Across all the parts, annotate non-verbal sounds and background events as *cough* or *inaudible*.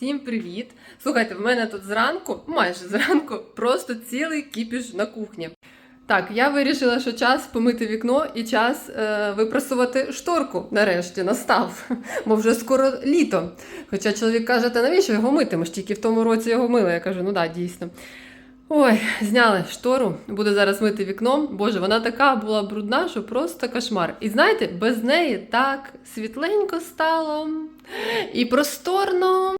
Всім привіт! Слухайте, в мене тут зранку, майже зранку, просто цілий кіпіш на кухні. Так, я вирішила, що час помити вікно і час е, випрасувати шторку нарешті настав, *laughs* бо вже скоро літо. Хоча чоловік каже, та навіщо його мити? Ми ж тільки в тому році його мили. Я кажу, ну да, дійсно. Ой, зняли штору, буду зараз мити вікно. Боже, вона така була брудна, що просто кошмар. І знаєте, без неї так світленько стало і просторно.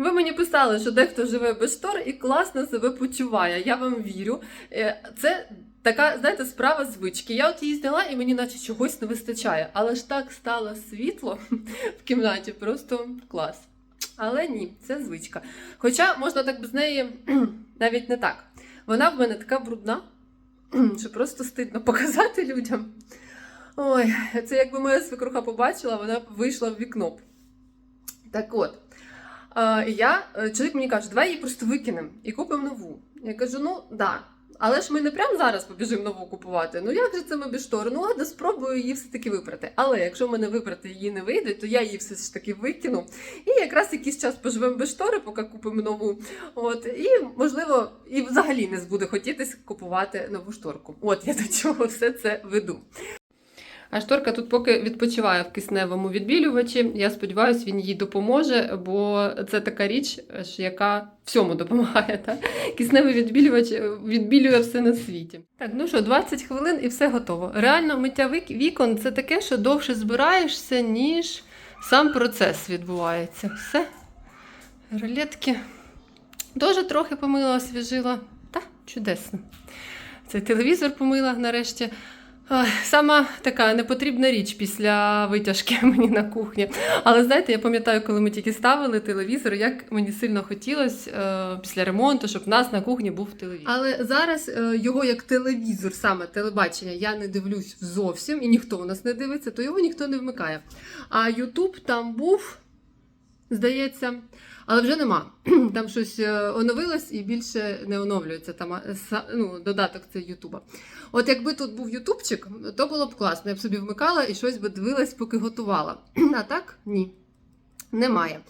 Ви мені писали, що дехто живе без штор і класно себе почуває. Я вам вірю. Е, Це така, знаєте, справа звички. Я от її зняла і мені наче чогось не вистачає. Але ж так стало світло *laughs* в кімнаті, просто клас. Але ні, це звичка. Хоча можна так без неї *clears throat* навіть не так. Вона в мене така брудна, *clears throat* що просто стидно *laughs* показати людям. Ой, це якби моя свекруха побачила, вона б вийшла в вікно. Так от, е, я, е, чоловік мені каже, давай її просто викинемо і купимо нову. Я кажу, ну да. Але ж ми не прямо зараз побіжимо нову купувати. Ну як же це ми без? Ну ладно, спробую її все-таки випрати. Але якщо в мене випрати її не вийде, то я її все ж таки викину. І якраз якийсь час поживемо без штори, поки купимо нову. От, і можливо, і взагалі не буде хотітись купувати нову шторку. От я до чого все це веду. А шторка тут поки відпочиває в кисневому відбілювачі. Я сподіваюся, він їй допоможе, бо це така річ, яка всьому допомагає. Так? Кисневий відбілювач е, відбілює все на світі. Так, ну що, 20 хвилин і все готово. Реально, миття вікон це таке, що довше збираєшся, ніж сам процес відбувається. Все. Рулетки. Теж трохи помила, освіжила. Та, чудесно. Цей телевізор помила нарешті. Сама така непотрібна річ після витяжки *laughs* мені на кухні. Але знаєте, я пам'ятаю, коли ми тільки ставили телевізор, як мені сильно хотілося е, після ремонту, щоб в нас на кухні був телевізор. Але зараз е, його як телевізор, саме телебачення, я не дивлюсь зовсім, і ніхто у нас не дивиться, то його ніхто не вмикає. А Ютуб там був, здається, але вже нема. *clears throat* Там щось е, оновилось і більше не оновлюється. Там ну, додаток це Ютуба. От якби тут був Ютубчик, то було б класно. Я б собі вмикала і щось би дивилась, поки готувала. *clears throat* А так ні. Немає.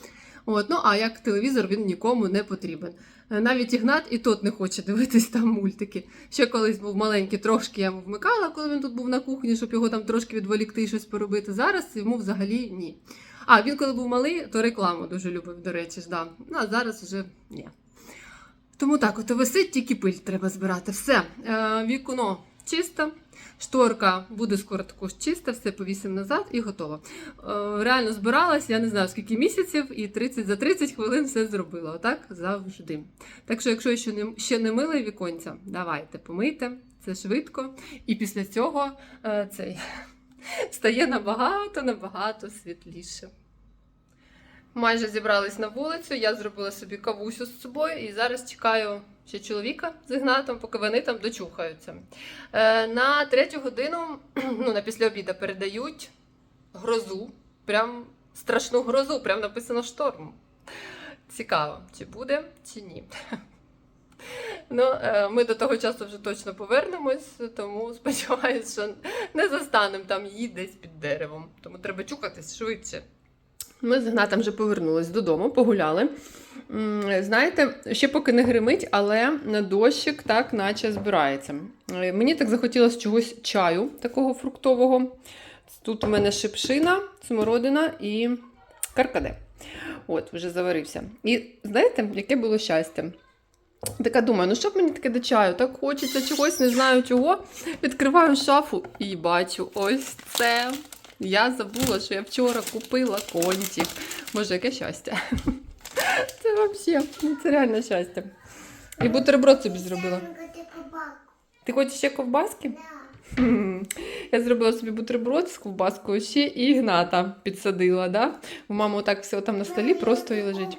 От, ну а як телевізор він нікому не потрібен. Е, Навіть Ігнат і тот не хоче дивитись там мультики. Ще колись був маленький, трошки я йому вмикала, коли він тут був на кухні, щоб його там трошки відволікти і щось поробити. Зараз йому взагалі ні. А він коли був малий, то рекламу дуже любив, до речі, ж, да. Ну, а зараз вже ні. Тому так, от висить, тільки пиль треба збирати. Все, е, вікно чисто, шторка буде скоро також чиста, все повісимо назад і готово. Е, реально збиралась, я не знаю скільки місяців, і 30, за 30 хвилин все зробила. Отак завжди. Так що, якщо ще не, ще не мили віконця, давайте помийте, це швидко. І після цього е, цей стає набагато набагато світліше. Майже зібрались на вулицю, я зробила собі кавусю з собою і зараз чекаю ще чоловіка з Ігнатом, поки вони там дочухаються. Е, на третю годину, *clears throat* ну, на після обіду передають грозу, прям страшну грозу, прям написано шторм. Цікаво, чи буде, чи ні. *laughs* Ну, е, ми до того часу вже точно повернемось, тому сподіваюся, що не застанемо там її десь під деревом. Тому треба чухатись швидше. Ми з Гнатом вже повернулись додому, погуляли. Знаєте, ще поки не гримить, але дощик так наче збирається. Е, Мені так захотілося чогось чаю такого фруктового. Тут у мене шипшина, смородина і каркаде. От, вже заварився. І знаєте, яке було щастя? Така думаю, ну що б мені таке до чаю? Так хочеться чогось, не знаю чого. Відкриваю шафу і бачу ось це. Я забула, що я вчора купила контик. Боже, яке щастя. Це взагалі, ну це реально щастя. І бутерброд собі зробила. Ти хочеш ще ковбаски? Я зробила собі бутерброд з ковбаскою ще і Ігната підсадила, да? У мами так все там на столі просто і лежить.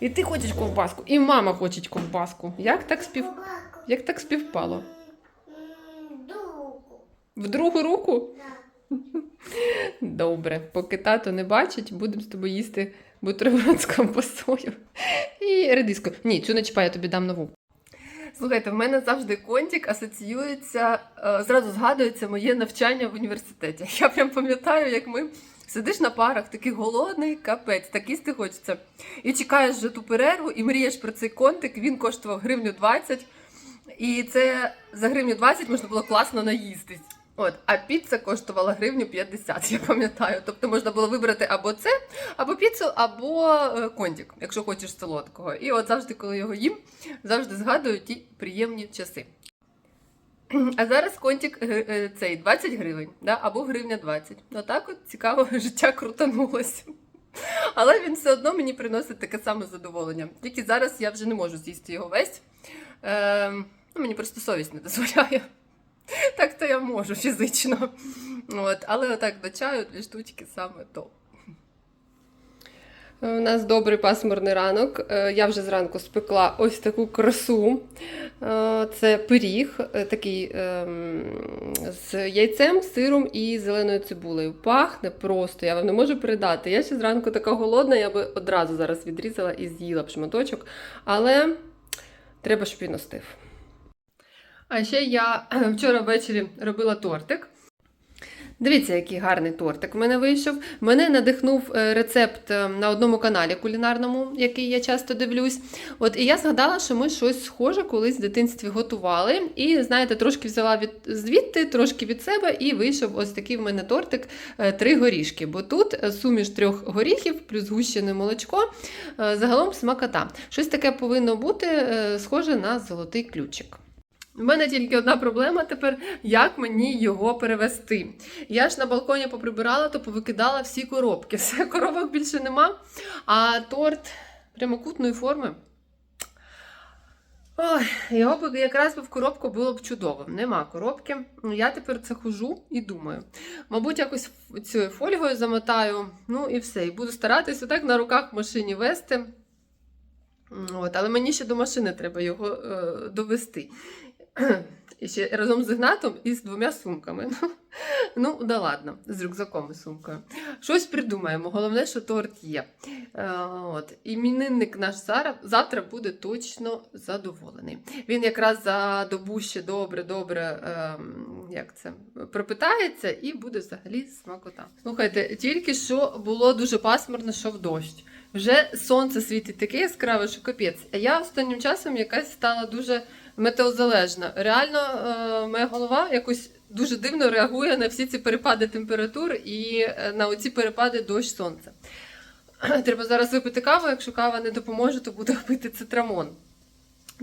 І ти хочеш ковбаску, і мама хоче ковбаску. Як так спів... Як так співпало? В другу руку? Добре, поки тато не бачить, будемо з тобою їсти бутерброд з ковбасою і редискою. Ні, цю не чіпай, я тобі дам нову. Слухайте, в мене завжди контик асоціюється, е, зразу згадується моє навчання в університеті. *laughs* Я прям пам'ятаю, як ми Сидиш на парах, такий голодний, капець, так їсти хочеться. І чекаєш вже ту перерву, і мрієш про цей контик. Він коштував гривню 20. І це за гривню 20 можна було класно наїстись. От, а піца коштувала гривню 50, я пам'ятаю. Тобто можна було вибрати або це, або піцу, або е, контик, якщо хочеш солодкого. І от завжди, коли його їм, завжди згадую ті приємні часи. *clears throat* А зараз контик е, е, цей 20 гривень, да? або гривня 20. Отак от цікаво *laughs* життя крутанулося. Але він все одно мені приносить таке саме задоволення. Тільки зараз я вже не можу з'їсти його весь. Е, ну, мені просто совість не дозволяє. Так то я можу фізично. От, але отак до чаю дві штучки саме то. У нас добрий пасмурний ранок. Е, Я вже зранку спекла ось таку красу. Е, Це пиріг, е, такий ем, з яйцем, сиром і зеленою цибулею. Пахне просто, я вам не можу передати. Я ще зранку така голодна, я би одразу зараз відрізала і з'їла б шматочок, але треба, щоб він остив. А ще я вчора ввечері робила тортик. Дивіться, який гарний тортик в мене вийшов. Мене надихнув е, рецепт е, на одному каналі кулінарному, який я часто дивлюсь. От і я згадала, що ми щось схоже колись в дитинстві готували. І, знаєте, трошки взяла від звідти, трошки від себе, і вийшов ось такий в мене тортик е, три горішки. Бо тут суміш трьох горіхів плюс гущене молочко. Загалом смакота. Щось таке повинно бути схоже на золотий ключик. У мене тільки одна проблема тепер, як мені його перевести. Я ж на балконі поприбирала, то повикидала всі коробки. *laughs* Все, коробок більше нема. А торт прямокутної форми. Ой, його б якраз би в коробку було б чудово. Нема коробки. Ну, Я тепер це хожу і думаю. Мабуть, якось цією фольгою замотаю, ну і все. І буду старатися так на руках в машині вести. От, але мені ще до машини треба його е, довести. І ще разом з Ігнатом і з двома сумками. Ну, да ладно, з рюкзаком і сумкою. Щось придумаємо. Головне, що торт є. Е, от. Іменинник наш Сара завтра буде точно задоволений. Він якраз за добу ще добре-добре е, як це, пропитається і буде взагалі смакота. Слухайте, тільки що було дуже пасмурно, що в дощ. Вже сонце світить таке яскраве, що капець. А я останнім часом якась стала дуже метеозалежна. Реально, е, моя голова якось дуже дивно реагує на всі ці перепади температур і е, на оці перепади дощ сонця. *clears throat* Треба зараз випити каву, якщо кава не допоможе, то буду пити цитрамон.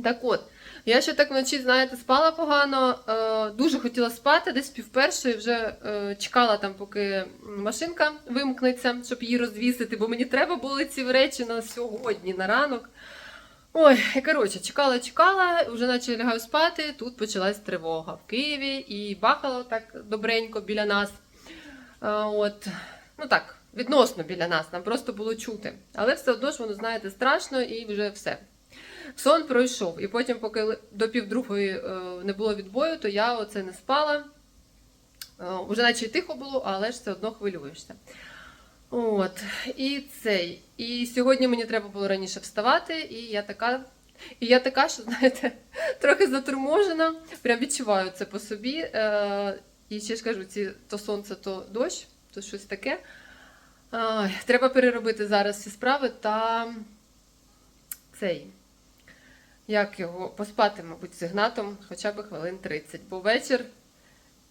Так от, я ще так вночі, знаєте, спала погано, е, дуже хотіла спати, десь півпершої вже чекала там, поки машинка вимкнеться, щоб її розвісити, бо мені треба були ці речі на сьогодні, на ранок. Ой, і коротше, чекала, чекала, вже наче лягаю спати. Тут почалась тривога в Києві і бахало так добренько біля нас. А, от, ну так, відносно біля нас, нам просто було чути. Але все одно ж воно, знаєте, страшно і вже все. Сон пройшов. І потім, поки до півдругої е, не було відбою, то я оце не спала. Е, уже наче й тихо було, але ж все одно хвилюєшся. От, і цей. І сьогодні мені треба було раніше вставати, і я така. І я така, що, знаєте, *laughs* трохи заторможена. Прям відчуваю це по собі. Е, і ще ж кажу, ці, то сонце, то дощ, то щось таке. Ай, треба переробити зараз всі справи та цей. Як його поспати, мабуть, з Ігнатом хоча б хвилин 30. Бо вечір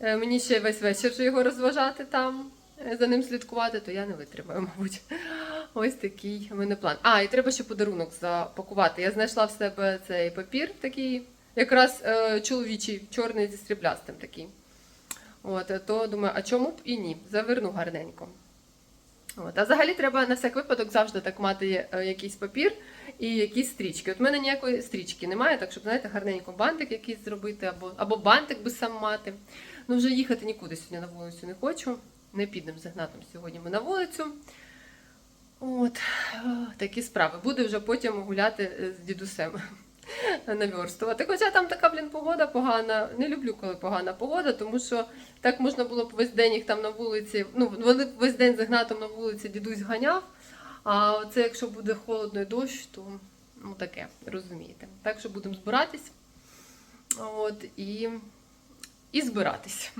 е, мені ще весь вечір його розважати там, е, за ним слідкувати, то я не витримаю, мабуть. Ось такий у мене план. А, і треба ще подарунок запакувати. Я знайшла в себе цей папір такий, якраз е, чоловічий, чорний зі сріблястим такий. От, то думаю, а чому б і ні? Заверну гарненько. От. А взагалі треба на всяк випадок завжди так мати е, якийсь папір і якісь стрічки. От в мене ніякої стрічки немає, так щоб, знаєте, гарненько бантик якийсь зробити, або, або бантик би сам мати. Ну, вже їхати нікуди сьогодні на вулицю не хочу. Не підемо з Ігнатом сьогодні ми на вулицю. От, е, такі справи. Буду вже потім гуляти е, з дідусем. *laughs* Наверстувати. Хоча там така, блін, погода погана. Не люблю, коли погана погода, тому що так можна було б весь день їх там на вулиці. Ну, вони весь день з Ігнатом на вулиці дідусь ганяв. А це якщо буде холодно і дощ, то ну таке, розумієте. Так що будемо збиратись. От, і, і збиратись.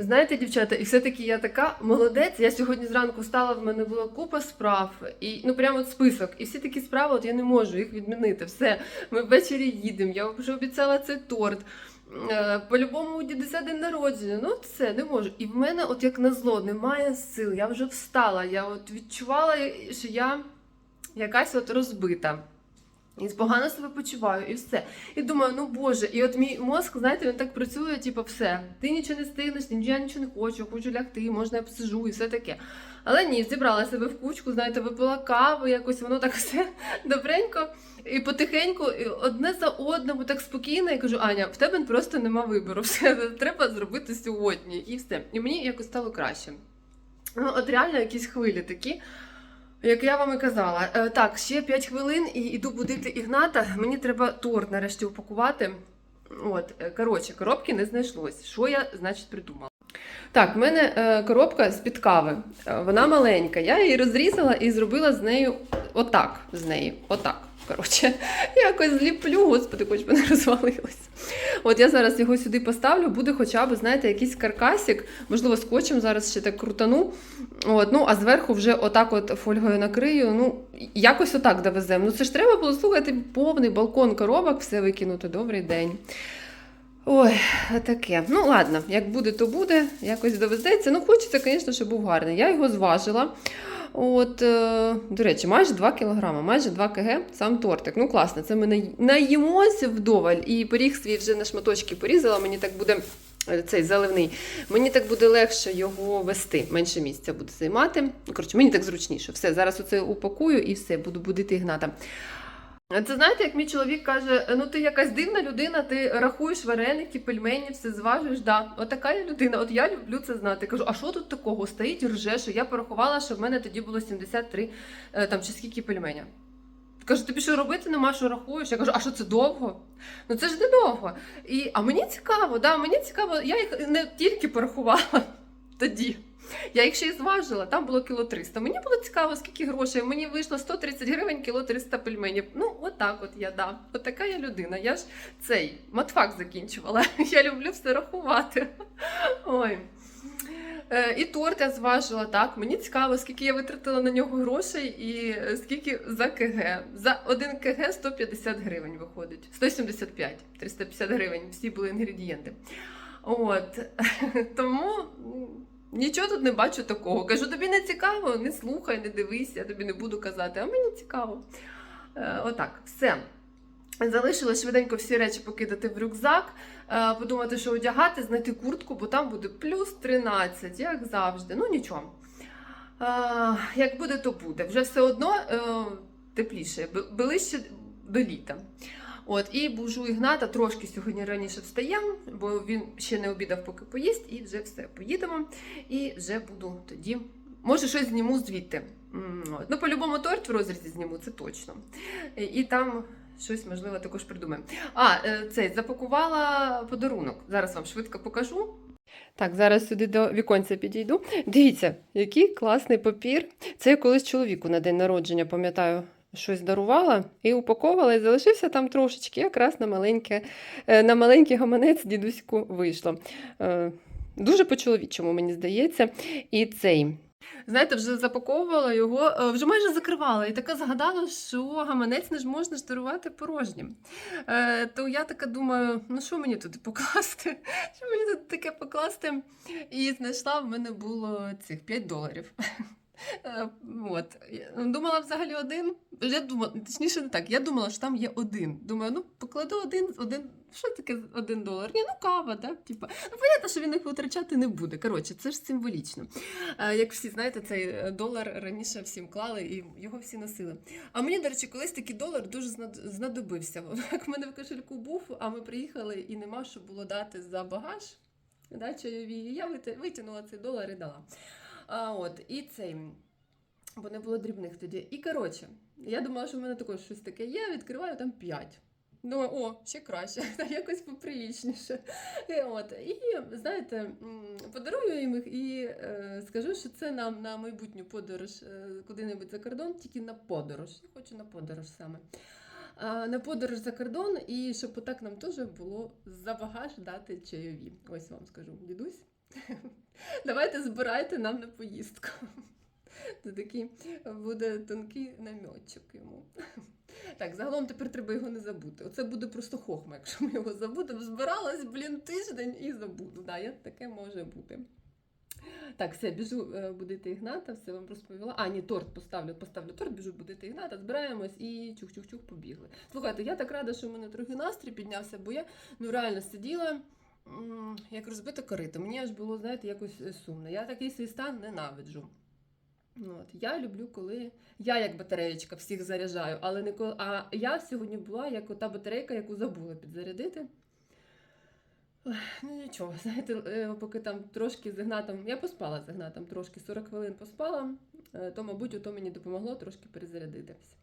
Знаєте, дівчата, і все-таки я така молодець. Я сьогодні зранку встала, в мене була купа справ, і ну прямо от список. І всі такі справи, от я не можу їх відмінити. Все, ми ввечері їдемо. Я вже обіцяла цей торт. Е, По-любому у дідуся день народження. Ну, це не можу. І в мене, от як назло, немає сил. Я вже встала. Я от відчувала, що я якась от розбита. І погано себе почуваю, і все. І думаю, ну боже, і от мій мозк, знаєте, він так працює, типу, все. Ти нічого не стигнеш, я нічого не хочу, хочу лягти, можна я посижу і все таке. Але ні, зібрала себе в кучку, знаєте, випила каву, якось воно так *laughs* все добренько і потихеньку, і одне за одним, так спокійно. І кажу, Аня, в тебе просто нема вибору. *laughs* Все треба зробити сьогодні. І все. І мені якось стало краще. Ну, от реально якісь хвилі такі. Як я вам і казала, Е, так, ще 5 хвилин і йду будити Ігната. Мені треба торт нарешті упакувати. От, е, коротше, коробки не знайшлось. Що я, значить, придумала? Так, в мене е, коробка з-під кави. Вона маленька. Я її розрізала і зробила з нею отак. З неї, отак. Коротше, якось зліплю, господи, хоч би не розвалилось. От я зараз його сюди поставлю, буде хоча б, знаєте, якийсь каркасик, можливо, скотчем зараз ще так крутану. От, ну, а зверху вже отак от фольгою накрию. Ну, якось отак довеземо. Ну, це ж треба було слухати повний балкон коробок, все викинути. Добрий день. Ой, таке. Ну, ладно, як буде, то буде, якось довезеться. Ну, хочеться, звісно, щоб був гарний. Я його зважила. От, е, до речі, майже 2 кг, майже 2 кг сам тортик. Ну, класно, це ми наїмося вдоволь. І пиріг свій вже на шматочки порізала, мені так буде. е, Цей заливний, мені так буде легше його вести, менше місця буде займати. Коротше, мені так зручніше. Все, зараз оце упакую і все, буду будити Ігната. Це знаєте, як мій чоловік каже: ну ти якась дивна людина, ти рахуєш вареники, пельмені, все зважуєш. Да, от така я людина. От я люблю це знати. Кажу, а що тут такого? Стоїть рже, що я порахувала, що в мене тоді було 73 е, там чи скільки пельменя. Кажу, тобі що робити нема, що рахуєш? Я кажу, а що це довго? Ну це ж не довго. І, а мені цікаво, да, мені цікаво, я їх не тільки порахувала *laughs* тоді. Я їх ще й зважила, там було кіло 300. Мені було цікаво, скільки грошей. Мені вийшло 130 гривень, кіло 300 пельменів. Ну, отак от я да. От така я людина. Я ж цей матфак закінчувала. *laughs* Я люблю все рахувати. Ой. Е, І торт я зважила так. Мені цікаво, скільки я витратила на нього грошей і е, скільки за КГ. За один КГ 150 гривень виходить. 175, 350 гривень. Всі були інгредієнти. От. *laughs* Тому нічого тут не бачу такого. Кажу, тобі не цікаво, не слухай, не дивись, я тобі не буду казати, а мені цікаво. Е, Отак, все. Залишилось швиденько всі речі покидати в рюкзак, е, подумати, що одягати, знайти куртку, бо там буде плюс 13, як завжди. Ну нічого. Е, Як буде, то буде. Вже все одно е, тепліше, ближче до літа. От, і бужу Ігната трошки сьогодні раніше встаємо, бо він ще не обідав, поки поїсть, і вже все, поїдемо. І вже буду тоді. Може, щось зніму звідти. Ну, по-любому торт в розрізі зніму, це точно. І, і там щось, можливо, також придумаємо. А, е, цей запакувала подарунок. Зараз вам швидко покажу. Так, зараз сюди до віконця підійду. Дивіться, який класний папір. Це я колись чоловіку на день народження, пам'ятаю, щось дарувала і упаковувала, і залишився там трошечки, якраз на маленьке, е, на маленький гаманець дідуську вийшло. Е, Дуже по-чоловічому, мені здається. І цей. Знаєте, вже запаковувала його, е, вже майже закривала, і така згадала, що гаманець не ж можна ж дарувати порожнім. Е, то я така думаю, ну що мені туди покласти? *laughs* Що мені тут таке покласти? І знайшла, в мене було цих 5 доларів. Е, От. Думала взагалі один. Я думала, точніше, не так. Я думала, що там є один. Думаю, ну покладу один, один. Що таке один долар? Ні, ну кава, да? Типа. Ну, понятно, що він їх витрачати не буде. Коротше, це ж символічно. Е, Як всі знаєте, цей е, долар раніше всім клали і його всі носили. А мені, до речі, колись такий долар дуже знадобився. *laughs* Як в мене в кошельку був, а ми приїхали і нема що було дати за багаж. Да, чайові. Я витягнула цей долар і дала. А, от, і цей. Бо не було дрібних тоді. І коротше, я думала, що в мене також щось таке є, відкриваю там 5. Думаю, о, ще краще, *laughs* якось поприлічніше. І, от, і знаєте, подарую їм їх і е, скажу, що це нам на майбутню подорож е, куди-небудь за кордон, тільки на подорож. Я хочу на подорож саме. А, на подорож за кордон, і щоб отак нам теж було за багаж дати чайові. Ось вам скажу, дідусь. Давайте збирайте нам на поїздку. Це такий буде тонкий намьотчик йому. Так, загалом тепер треба його не забути. Оце буде просто хохма, якщо ми його забудемо. Збиралась, блін, тиждень і забуду. Да, я, таке може бути. Так, все, біжу е, будити Ігната, все вам розповіла. А, ні, торт поставлю, поставлю торт, біжу будити Ігната, збираємось і чух-чух-чух побігли. Слухайте, я так рада, що в мене трохи настрій піднявся, бо я ну реально сиділа. Як розбите корито, мені аж було, знаєте, якось е, сумно. Я такий свій стан ненавиджу. От. Я люблю, коли я як батареєчка всіх заряджаю, але не коли. А я сьогодні була як ота батарейка, яку забула підзарядити. Ну нічого, *laughs* знаєте, е, поки там трошки з Ігнатом, я поспала з Ігнатом трошки, 40 хвилин поспала, е, то, мабуть, ото мені допомогло трошки перезарядитися.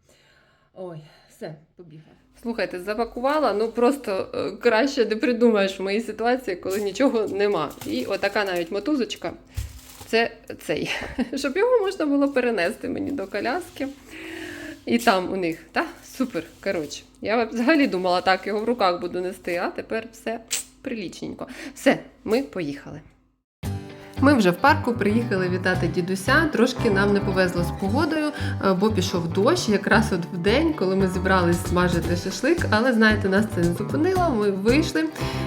Ой, все, побігла. Слухайте, запакувала, ну просто е, краще не придумаєш в моїй ситуації, коли нічого нема. І отака навіть мотузочка. Це цей, *laughs* щоб його можна було перенести мені до коляски. І там у них, так? Супер. Коротше, я взагалі думала, так його в руках буду нести, а тепер все прилічненько. Все, ми поїхали. Ми вже в парку приїхали вітати дідуся. Трошки нам не повезло з погодою, е, бо пішов дощ, якраз от в день, коли ми зібрались смажити шашлик. Але знаєте, нас це не зупинило. Ми вийшли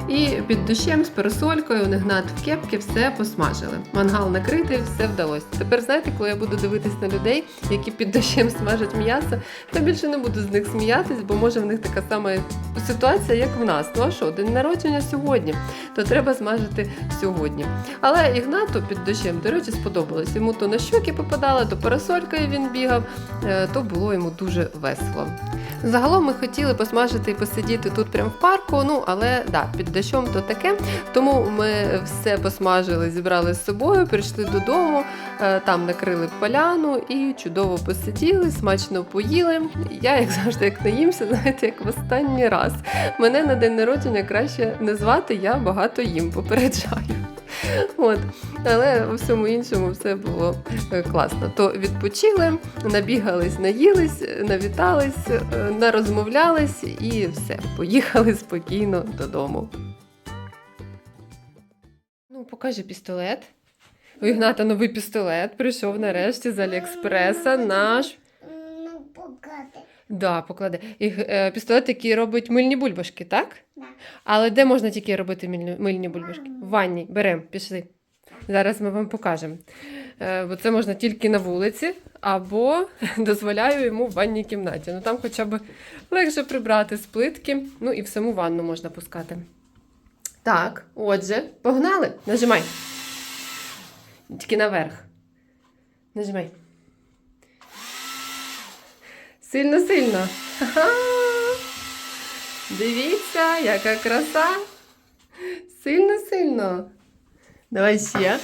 і під дощем з парасолькою, негнат в кепки, все посмажили. Мангал накритий, все вдалося. Тепер знаєте, коли я буду дивитись на людей, які під дощем смажать м'ясо, то більше не буду з них сміятись, бо може в них така сама ситуація, як в нас. Ну а що, день народження сьогодні, то треба смажити сьогодні. Але Ігнату під дощем, до речі, сподобалось. Йому то на щоки попадало, то парасолькою він бігав, е, то було йому дуже весело. Загалом ми хотіли посмажити і посидіти тут прямо в парку, ну але да, під дощом то таке. Тому ми все посмажили, зібрали з собою, прийшли додому, е, там накрили поляну і чудово посиділи, смачно поїли. Я, як завжди, як наїмся, знаєте, як в останній раз. Мене на день народження краще не звати, я багато їм попереджаю. *laughs* От. Але у всьому іншому все було е, класно. То відпочили, набігались, наїлись, навітались, е, нарозмовлялись і все. Поїхали спокійно додому. Ну, покажи пістолет. У Ігната новий пістолет прийшов нарешті з Аліекспреса наш. Ну, покати. Да, покладе. І, е, пістолет, який робить мильні бульбашки, так? Да. Але де можна тільки робити мильні, мильні бульбашки? В ванні. Беремо, пішли. Зараз ми вам покажемо. Е, бо це можна тільки на вулиці, або *laughs* дозволяю йому в ванній кімнаті. Ну там хоча б легше прибрати з плитки, ну і в саму ванну можна пускати. Так, отже, погнали. Нажимай. Тільки наверх. Нажимай. Сильно, сильно. Ха-ха! Дивіться, яка краса. Сильно, сильно. Давай ще.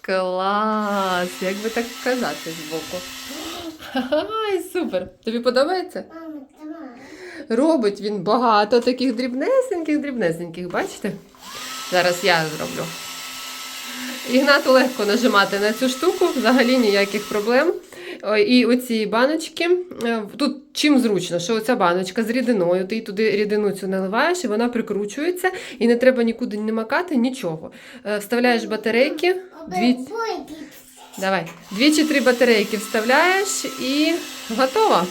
Клас! Як би так сказати збоку. Ай, супер! Тобі подобається? Робить він багато таких дрібнесеньких, дрібнесеньких, бачите? Зараз я зроблю. Ігнату легко нажимати на цю штуку, взагалі ніяких проблем. І оці баночки, е, тут чим зручно, що оця баночка з рідиною, ти туди рідину цю наливаєш, і вона прикручується, і не треба нікуди не макати, нічого. Е, Вставляєш батарейки, дві, давай, дві чи три батарейки вставляєш і готово.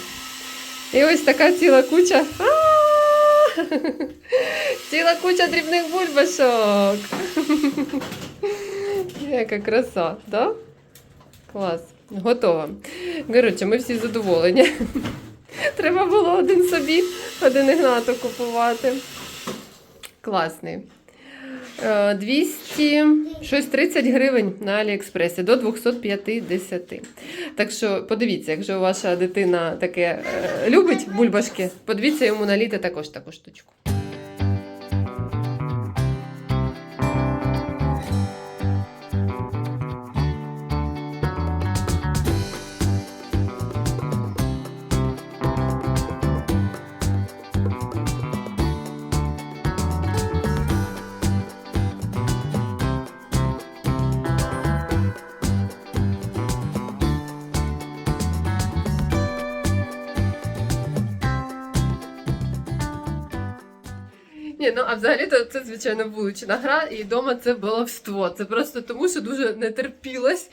І ось така ціла куча. *laughs* Ціла куча дрібних бульбашок. *laughs* Яка краса, так? Клас. Готово. Коротше, ми всі задоволені. Треба було один собі, один Ігнату купувати. Класний. Е, 200, щось 30 гривень на Аліекспресі до 250. Так що подивіться, якщо ваша дитина таке е, любить бульбашки, подивіться йому наліти також таку штучку. Ну а взагалі-то це звичайно вулична гра, і вдома це баловство. Це просто тому, що дуже не терпілось.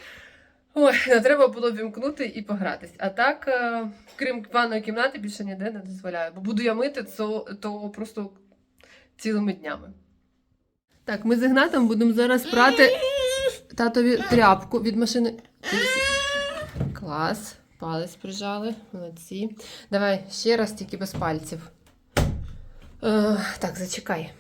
Ой, не треба було вімкнути і погратись. А так, е, крім ванної кімнати, більше ніде не дозволяю. Бо буду я мити, то, то просто цілими днями. Так, ми з Ігнатом будемо зараз прати татові тряпку від машини. Клас. Палець прижали. Молодці. Давай ще раз, тільки без пальців. Е, так, зачекай.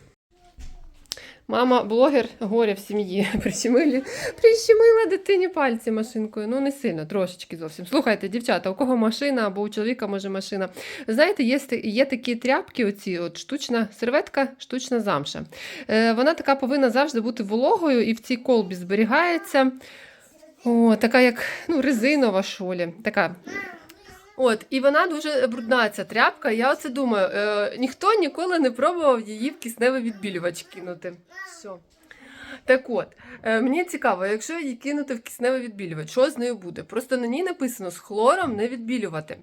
Мама блогер горя в сім'ї. *laughs* Прищемили, прищемила дитині пальці машинкою. Ну, не сильно, трошечки зовсім. Слухайте, дівчата, у кого машина або у чоловіка може машина. Знаєте, є, є такі тряпки, оці от штучна серветка, штучна замша. Е, вона така повинна завжди бути вологою і в цій колбі зберігається. О, така як ну, резинова шолі. Така От, і вона дуже брудна, ця тряпка. Я оце думаю, е, ніхто ніколи не пробував її в кисневий відбілювач кинути. Все. Так от, е, мені цікаво, якщо її кинути в кисневий відбілювач, що з нею буде? Просто на ній написано з хлором не відбілювати.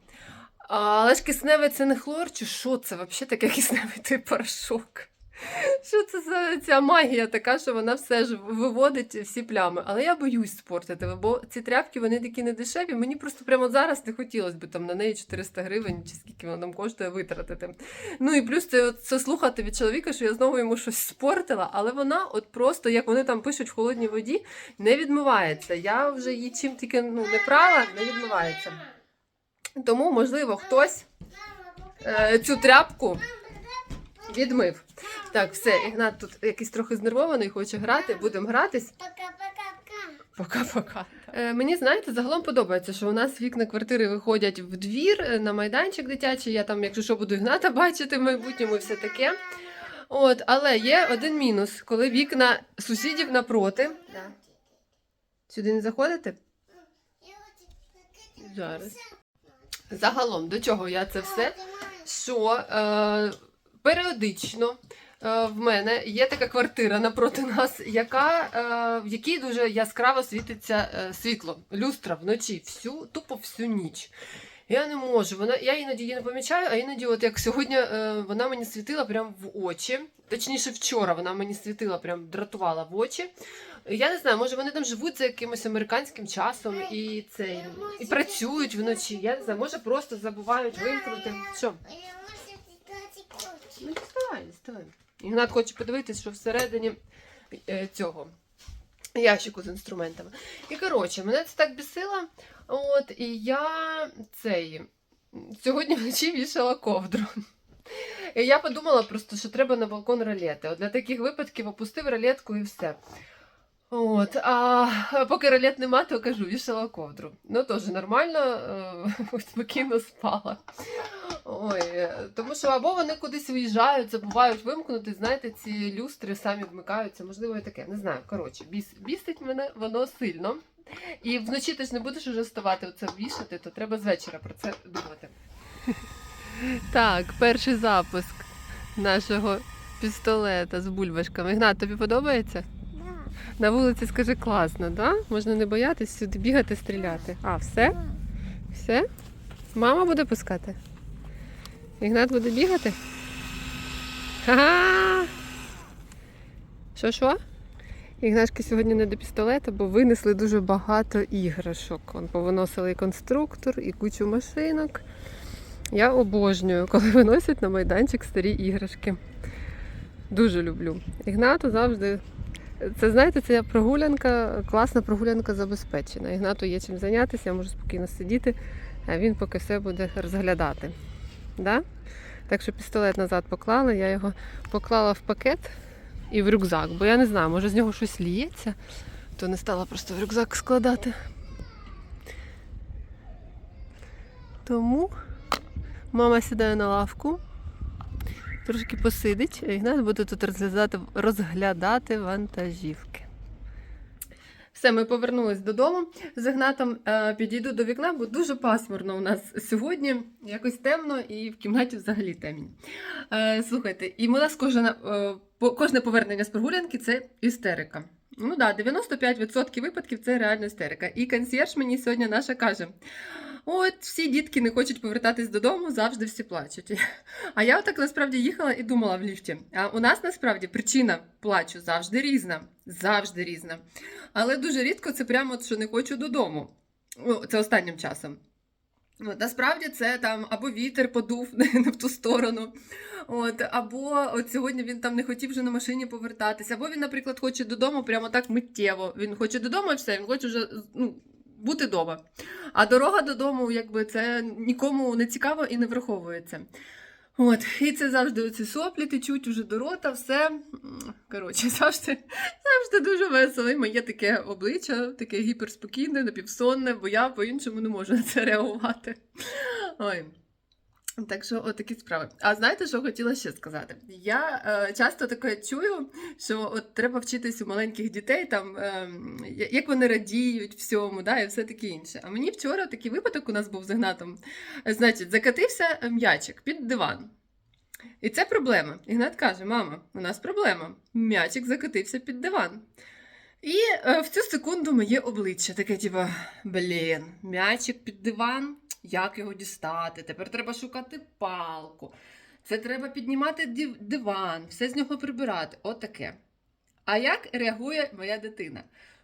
Але ж кисневий це не хлор, чи що це взагалі таке кисневий той порошок? Що це за ця магія така, що вона все ж виводить всі плями. Але я боюсь спортити, бо ці тряпки вони такі не дешеві. Мені просто прямо зараз не хотілося б там на неї 400 гривень, чи скільки вона там коштує витратити. Ну і плюс це, це слухати від чоловіка, що я знову йому щось спортила, але вона, от просто, як вони там пишуть в холодній воді, не відмивається. Я вже її чим тільки ну, не прала, не відмивається. Тому, можливо, хтось е, цю тряпку відмив. Так, все, Ігнат тут якийсь трохи знервований, хоче грати. Будемо гратись. Пока-пока-пока. Е, мені знаєте, загалом подобається, що у нас вікна квартири виходять в двір е, на майданчик дитячий. Я там, якщо що, буду Ігната бачити в майбутньому, і все таке. От, але є один мінус, коли вікна сусідів напроти. Да. Сюди не заходите? Зараз. Загалом, до чого я це все? що е, періодично е, в мене є така квартира напроти нас, яка, е, в якій дуже яскраво світиться е, світло, люстра вночі, всю, тупо всю ніч. Я не можу. Вона, я іноді її не помічаю, а іноді, от як сьогодні, вона мені світила прямо в очі. Точніше, вчора вона мені світила, прям дратувала в очі. Я не знаю, може вони там живуть за якимось американським часом і це і працюють вночі. Я не знаю, може просто забувають вимкнути. Що? А я можу читати кошик. Ну, діставай, діставай. Ігнат хоче подивитись, що всередині е, цього ящику з інструментами. І коротше, мене це так бісило. От, і я цей сьогодні *laughs* вночі вішала ковдру. І я подумала просто, що треба на балкон ролети. От для таких випадків опустив ролетку і все. От, а поки ролет нема, то кажу, вішала ковдру. Ну, теж нормально, е, *laughs* спокійно спала. Ой, тому що або вони кудись виїжджають, забувають вимкнути, знаєте, ці люстри самі вмикаються, можливо, і таке. Не знаю. Коротше, біс, бісить мене воно сильно. І вночі ти ж не будеш уже вставати оце вішати, то треба з вечора про це думати. *laughs* Так, перший запуск нашого пістолета з бульбашками. Ігнат, тобі подобається? На вулиці скажи класно, да? Можна не боятись сюди бігати, стріляти. А, все? Все? Мама буде пускати? Ігнат буде бігати? Ха-ха! Що що? Ігнашки сьогодні не до пістолета, бо винесли дуже багато іграшок. Вон повиносили і конструктор, і кучу машинок. Я обожнюю, коли виносять на майданчик старі іграшки. Дуже люблю. Ігнату завжди це знаєте, це прогулянка, класна прогулянка забезпечена. Ігнату є чим зайнятися, я можу спокійно сидіти, а він поки все буде розглядати. Да? Так що пістолет назад поклали, я його поклала в пакет і в рюкзак, бо я не знаю, може з нього щось ліється, то не стала просто в рюкзак складати. Тому мама сідає на лавку, трошки посидить, а Ігнат буде тут розглядати, розглядати вантажівки. Все, ми повернулись додому з Ігнатом. Е, підійду до вікна, бо дуже пасмурно у нас сьогодні. Якось темно і в кімнаті взагалі темінь. Е, слухайте, і у нас кожне, кожне повернення з прогулянки це істерика. Ну так, да, 95% випадків це реально істерика. І консьєрж мені сьогодні наша каже: От всі дітки не хочуть повертатись додому, завжди всі плачуть. *laughs* А я отак насправді їхала і думала в ліфті. А у нас насправді причина плачу завжди різна. Завжди різна. Але дуже рідко це прямо, що не хочу додому. Ну, Це останнім часом. Насправді це там або вітер подув *laughs* не в ту сторону, от, або от сьогодні він там не хотів вже на машині повертатися, або він, наприклад, хоче додому прямо так миттєво. Він хоче додому і все, він хоче вже ну, бути вдома. А дорога додому, якби це нікому не цікаво і не враховується. От, і це завжди оці соплі течуть уже до рота, все. Коротше, завжди, завжди дуже весело. І моє таке обличчя, таке гіперспокійне, напівсонне, бо я по-іншому не можу на це реагувати. Ой. Так що отакі справи. А знаєте, що хотіла ще сказати? Я е, часто таке чую, що от треба вчитись у маленьких дітей, там, е, як вони радіють всьому, да, і все таке інше. А мені вчора такий випадок у нас був з Ігнатом. Значить, закатився м'ячик під диван. І це проблема. Ігнат каже: мама, у нас проблема. М'ячик закатився під диван. І е, в цю секунду моє обличчя таке, типу, блін, м'ячик під диван, як його дістати? Тепер треба шукати палку. Це треба піднімати див- диван, все з нього прибирати. Отаке. А як реагує моя дитина?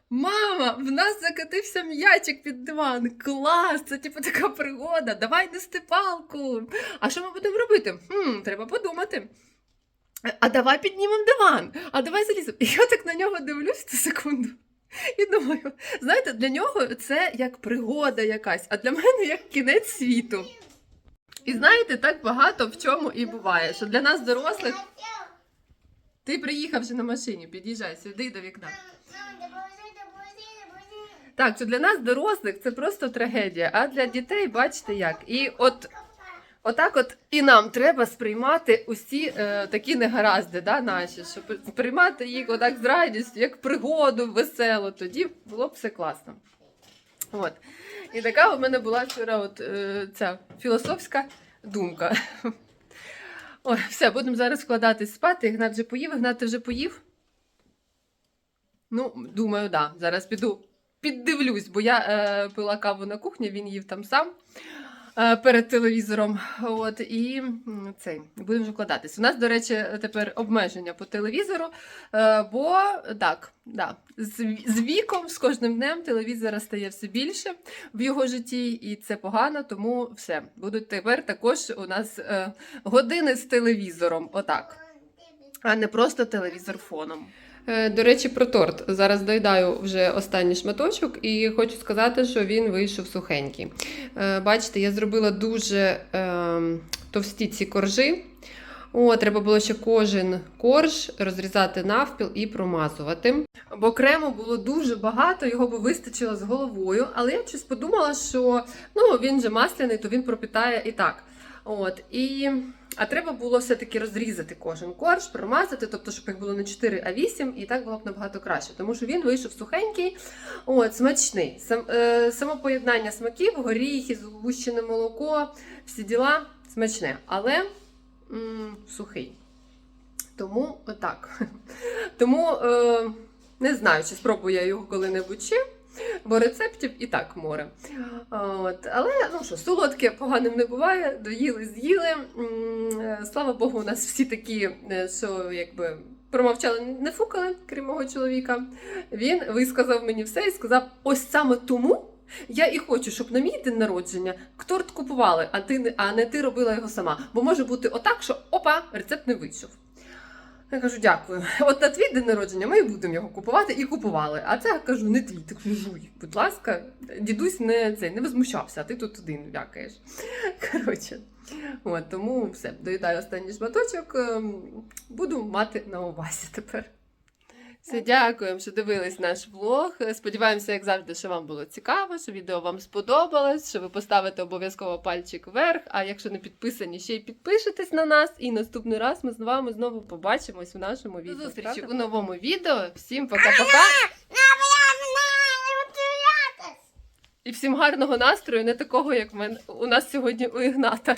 Мама, в нас закатився м'ячик під диван. Клас! Це типу така пригода. Давай нести палку. А що ми будемо робити? Хм, треба подумати. А давай піднімемо диван, а давай заліземо. І я так на нього дивлюсь цю секунду. І думаю, знаєте, для нього це як пригода якась, а для мене як кінець світу. І знаєте, так багато в чому і буває, що для нас, дорослих, ти приїхав вже на машині, під'їжджай сюди до вікна. Так, що для нас, дорослих, це просто трагедія, а для дітей, бачите як. І от Отак, от і нам треба сприймати усі е, такі негаразди, да, наші, щоб сприймати їх отак з радістю, як пригоду, весело. Тоді було б все класно. От. І така у мене була вчора от, е, ця філософська думка. Ой, все, будемо зараз вкладатись спати. Ігнат вже поїв. Ігнат, вже поїв? Ну, думаю, да. Зараз піду піддивлюсь, бо я е, пила каву на кухні, він їв там сам перед телевізором. От, і цей, будемо вже вкладатись. У нас, до речі, тепер обмеження по телевізору, е, бо так, да, з, з віком, з кожним днем телевізора стає все більше в його житті, і це погано, тому все. Будуть тепер також у нас е, години з телевізором, отак а не просто телевізор фоном. Е, До речі, про торт. Зараз доїдаю вже останній шматочок і хочу сказати, що він вийшов сухенький. Е, Бачите, я зробила дуже е, товсті ці коржі. О, треба було ще кожен корж розрізати навпіл і промазувати. Бо крему було дуже багато, його би вистачило з головою. Але я щось подумала, що ну, він же масляний, то він пропітає і так. От, і... А треба було все-таки розрізати кожен корж, промазати, тобто, щоб їх було не 4, а 8, і так було б набагато краще. Тому що він вийшов сухенький, от, смачний. Сам, е, само поєднання смаків, горіхи, згущене молоко, всі діла смачне, але м, сухий. Тому отак. Тому е, не знаю, чи спробую я його коли-небудь бо рецептів і так море. От, але ну що, солодке поганим не буває, доїли, з'їли. Е, Слава Богу, у нас всі такі, е, що якби промовчали, не фукали, крім мого чоловіка. Він висказав мені все і сказав: ось саме тому. Я і хочу, щоб на мій день народження торт купували, а ти не- а не ти робила його сама. Бо може бути отак, що опа, рецепт не вийшов. Я кажу, дякую. *laughs* От на твій день народження ми і будемо його купувати і купували. А це кажу, не твій. Так жуй, будь ласка, дідусь не цей не возмущався, а ти тут один вякаєш. *laughs* Коротше, от тому все, доїдаю останній шматочок. ем, Буду мати на увазі тепер. Все, дякуємо, що дивились наш влог. Сподіваємося, як завжди, що вам було цікаво, що відео вам сподобалось, що ви поставите обов'язково пальчик вверх. А якщо не підписані, ще й підпишетесь на нас. І наступний раз ми з вами знову побачимось у нашому відео. Зустрічі у новому відео. Всім пока-пока. І всім гарного настрою, не такого, як в у нас сьогодні у Ігната.